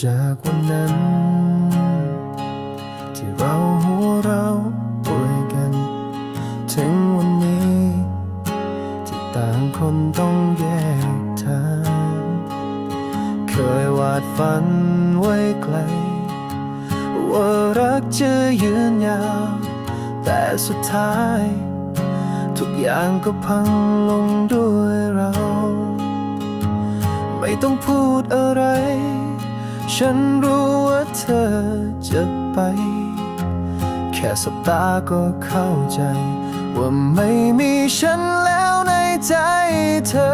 จากวันนั้น ที่เราหัวเราะด้วยกัน ถึงวันนี้ ที่ต่างคนต้องแยกทาง เคยวาดฝันไว้ไกล ว่ารักจะยืนยาว แต่สุดท้าย ทุกอย่างก็พังลงด้วยเรา ไม่ต้องพูดอะไร ฉันรู้ว่าเธอจะไป แค่สบตาก็เข้าใจ ว่าไม่มีฉันแล้วในใจเธอ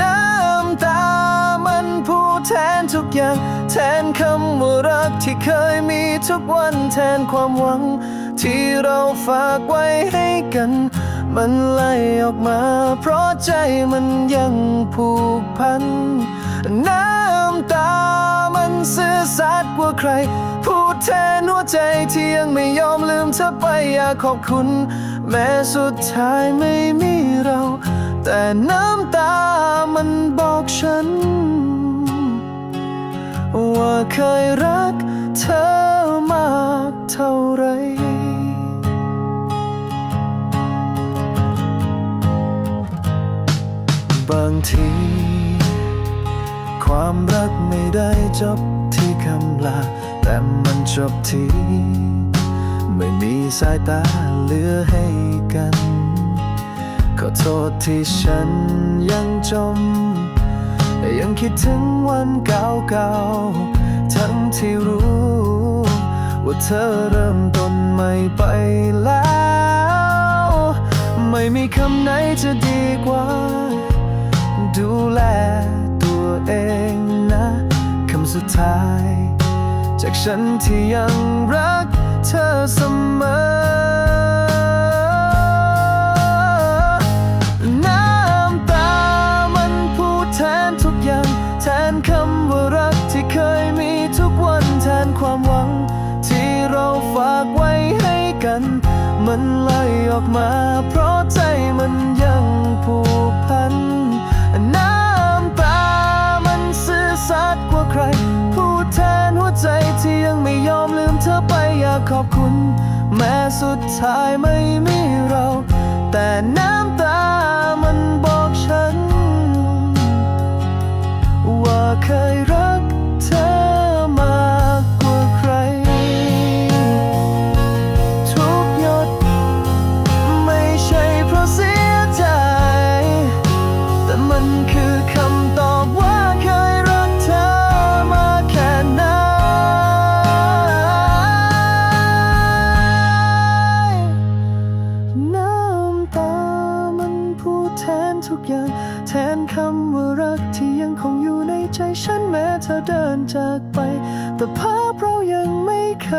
น้ำตามันพูดแทนทุกอย่าง แทนคำว่ารักที่เคยมีทุกวันแทนความหวัง ที่เราฝากไว้ให้กัน มันไหลออกมา เพราะใจมันยังผูกพัน น้ำตามันซื่อสัตย์กว่าใคร พูดแทนหัวใจที่ยังไม่ยอมลืมเธอไปอยากขอบคุณ แม้สุดท้ายไม่มีเรา แต่น้ำตามันบอกฉัน ว่าเคยรักเธอมากเท่าไร ที ความรักไม่ได้จบที่คำลา แต่มันจบที่ ไม่มีสายตาเหลือให้กัน ขอโทษที่ฉันยังจม ยังคิดถึงวันเก่าๆ ทั้งที่รู้ ว่าเธอเริ่มต้นใหม่ไปแล้ว ไม่มีคำไหนจะดีกว่า ดูแลตัวเองนะคำสุดท้าย จากฉันที่ยังรักเธอเสมอน้ำตามันพูแทนทุกอย่างแทนคำว่ารักที่เคยมีทุกวันแทนความหวังที่เราฝากไว้ให้กัน มันไหลออกมาเพราะใจ ขอบคุณ แม้สุดท้ายไม่มีเรา แต่น้ำ นทุกอย่าง แทนคำว่ารักที่ยังคงอยู่ในใจฉันแม้เธอเดินจากไป แต่ภาพเรายังไม่เค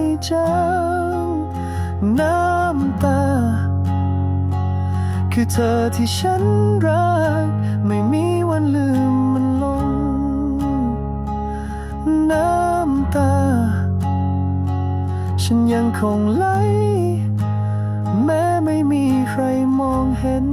ยจางน้ำตา คือเธอที่ฉันรัก ไม่มีวันลืมมันลง น้ำตา ฉันยังคงไหลแม้ไม่มีใครมองเห็น